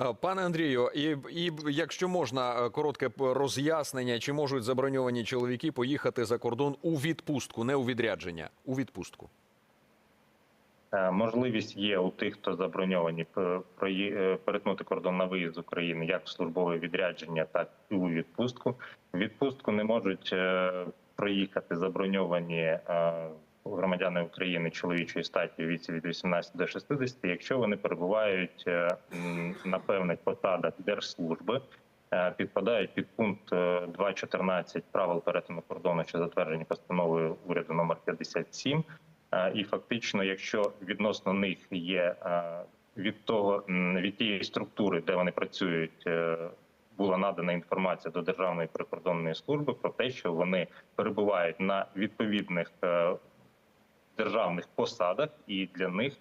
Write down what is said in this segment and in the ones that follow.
Е, Пане Андрію, і, і якщо можна, е, коротке роз'яснення, чи можуть заброньовані чоловіки поїхати за кордон у відпустку, не у відрядження, у відпустку. Е, Можливість є у тих, хто заброньовані перетнути кордон на виїзд з України як в службове відрядження, так і у відпустку. В відпустку не можуть проїхати заброньовані громадяни України чоловічої статі у віці від 18 до 60, якщо вони перебувають е, на певних посадах держслужби. е, Підпадають під пункт е, 2.14 правил перетину кордону, що затверджені постановою уряду номер 57, Е, І фактично, якщо відносно них є е, від того від тієї структури, де вони працюють, е, була надана інформація до Державної прикордонної служби про те, що вони перебувають на відповідних е, державних посадах, і для них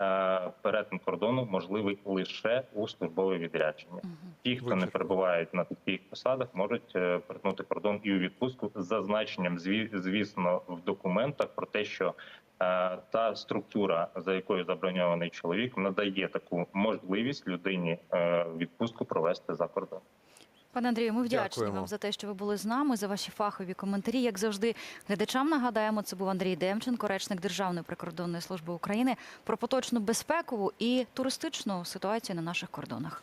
е, перетин кордону можливий лише у службове відрядження. Ті, хто не перебувають на таких посадах, можуть е, перетнути кордон і у відпустку з зазначенням, зві- звісно, в документах про те, що е, та структура, за якою заброньований чоловік, надає таку можливість людині відпустку провести за кордон. Пане Андрію, ми вдячні Дякуємо. вам за те, що ви були з нами, за ваші фахові коментарі. Як завжди, глядачам нагадаємо, це був Андрій Демченко, речник Державної прикордонної служби України, про поточну безпекову і туристичну ситуацію на наших кордонах.